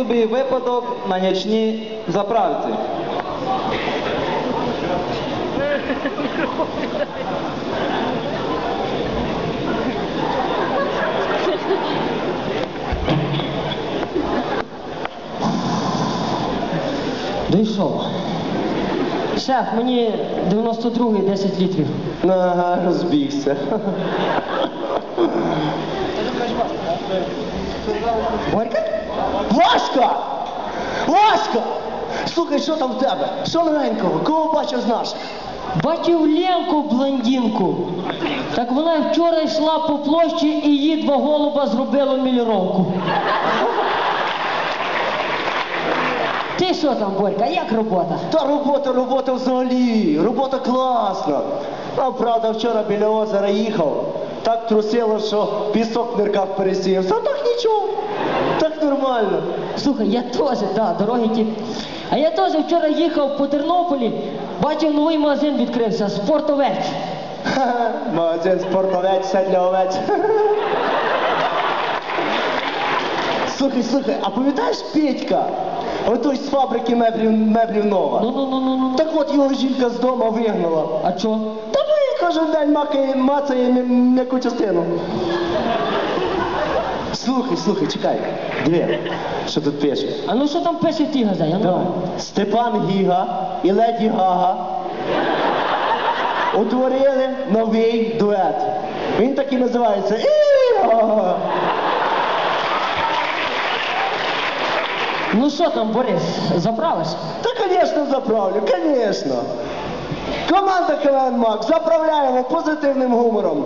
Собі випадок на нічній заправці. Дійшов. Шеф, мені 92-й 10 літрів. Ага, розбігся. Борька? Васька! Васька! Слухай, що там в тебе? Що новенького? Кого бачив з наших? Бачив Ленку блондинку. Так вона вчора йшла по площі і її два голуба зробило міліровку. Ти що там, Борька, як робота? Та робота, робота взагалі. Робота класна. А правда, вчора біля озера їхав. Так трусило, що пісок в нирках пересіявся. А так нічого. Нормально. Слухай, я теж, да, дороги ті. А я теж вчора їхав по Тернополі, бачив новий магазин відкрився, спортовець. Магазин спортовець, все для овець. Слухай, слухай, а пам'ятаєш Петька? Отой з фабрики меблів, меблів нова. Ну ну ну ну ну. Так от його жінка з дому вигнала. А чо? Та він кожен день макає, мацає м'яку частину. Слухай, слухай, чекай. Диви, що тут пише. А ну що там пише в тій газеті? А ну. Степан Гіга і Леді Гага утворили новий дует. Він так і називається. «І-га». Ну що там, Борис, заправиш? Та, звісно, заправлю, звісно. Команда КВН Мак заправляємо позитивним гумором.